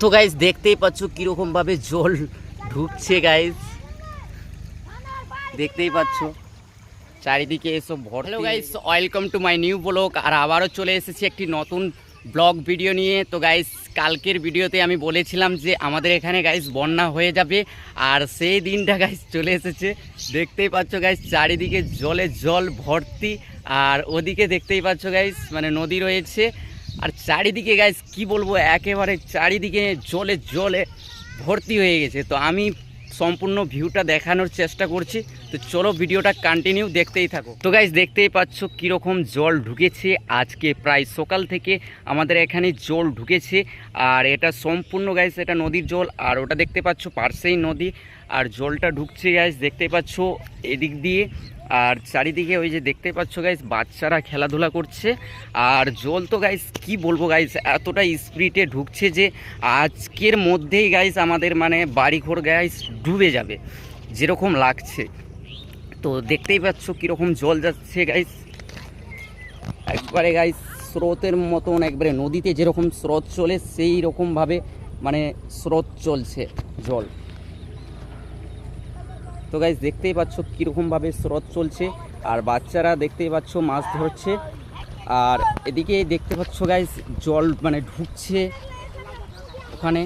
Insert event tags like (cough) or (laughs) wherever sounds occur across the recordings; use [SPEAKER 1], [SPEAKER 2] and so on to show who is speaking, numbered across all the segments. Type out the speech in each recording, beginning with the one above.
[SPEAKER 1] তো গাইস দেখতেই পাচ্ছ কীরকম ভাবে জল ঢুকছে গাইস দেখতেই পাচ্ছ। চারিদিকে এসব ভর guys welcome to my new vlog আর আবারও চলে এসেছি একটি নতুন ব্লগ ভিডিও নিয়ে। তো গাইস কালকের ভিডিওতে আমি বলেছিলাম যে আমাদের এখানে গাইস বন্যা হয়ে যাবে। আর সেই দিনটা গাইস চলে এসেছে। দেখতেই পাচ্ছ গাইস চারিদিকে জলে জল ভর্তি। আর ওদিকে দেখতেই পাচ্ছ গাইস মানে নদী রয়েছে। আর চারিদিকে গাইস কি বলব, একেবারে চারিদিকে জলে জলে ভর্তি হয়ে গেছে। তো আমি সম্পূর্ণ ভিউটা দেখানোর চেষ্টা করছি। তো চলো ভিডিওটা কন্টিনিউ দেখতেই থাকো। তো গাইজ দেখতেই পাচ্ছ কীরকম জল ঢুকেছে। আজকে প্রায় সকাল থেকে আমাদের এখানে জল ঢুকেছে। আর এটা সম্পূর্ণ গাইজ এটা নদীর জল। আর ওটা দেখতে পাচ্ছ, পার্শ্বেই নদী। আর জলটা ঢুকছে গাইজ দেখতে পাচ্ছ এদিক দিয়ে। আর চারিদিকে ওই যে দেখতে পাচ্ছ গাইজ বাচ্চারা খেলাধুলা করছে। আর জল তো গাইজ কি বলব গাইজ এতটা স্পিডে ঢুকছে যে আজকের মধ্যেই গাইজ আমাদের মানে বাড়িঘর গাইজ ডুবে যাবে, যেরকম লাগছে। তো দেখতেই পাচ্ছ কীরকম জল যাচ্ছে গাইজ একবারে গাইজ স্রোতের মতন, একবারে নদীতে যেরকম স্রোত চলে সেই রকমভাবে মানে স্রোত চলছে জল। তো গাইজ দেখতেই পাচ্ছ কীরকমভাবে স্রোত চলছে। আর বাচ্চারা দেখতেই পাচ্ছ মাছ ধরছে। আর এদিকে দেখতে পাচ্ছ গাইজ জল মানে ঢুকছে ওখানে।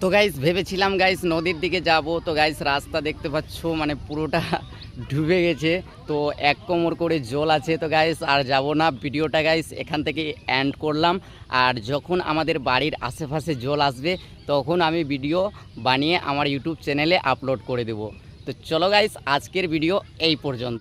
[SPEAKER 1] তো গাইজ ভেবেছিলাম গাইজ নদীর দিকে যাব। তো গাইজ রাস্তা দেখতে পাচ্ছ মানে পুরোটা (laughs) ডুবে গেছে। তো এক কোমর করে জল আছে। তো গাইজ আর যাব না। ভিডিওটা গাইজ এখান থেকে এন্ড করলাম। আর যখন আমাদের বাড়ির আশেপাশে জল আসবে, তখন আমি ভিডিও বানিয়ে আমার ইউটিউব চ্যানেলে আপলোড করে দেবো। তো চলো গাইস আজকের ভিডিও এই পর্যন্ত।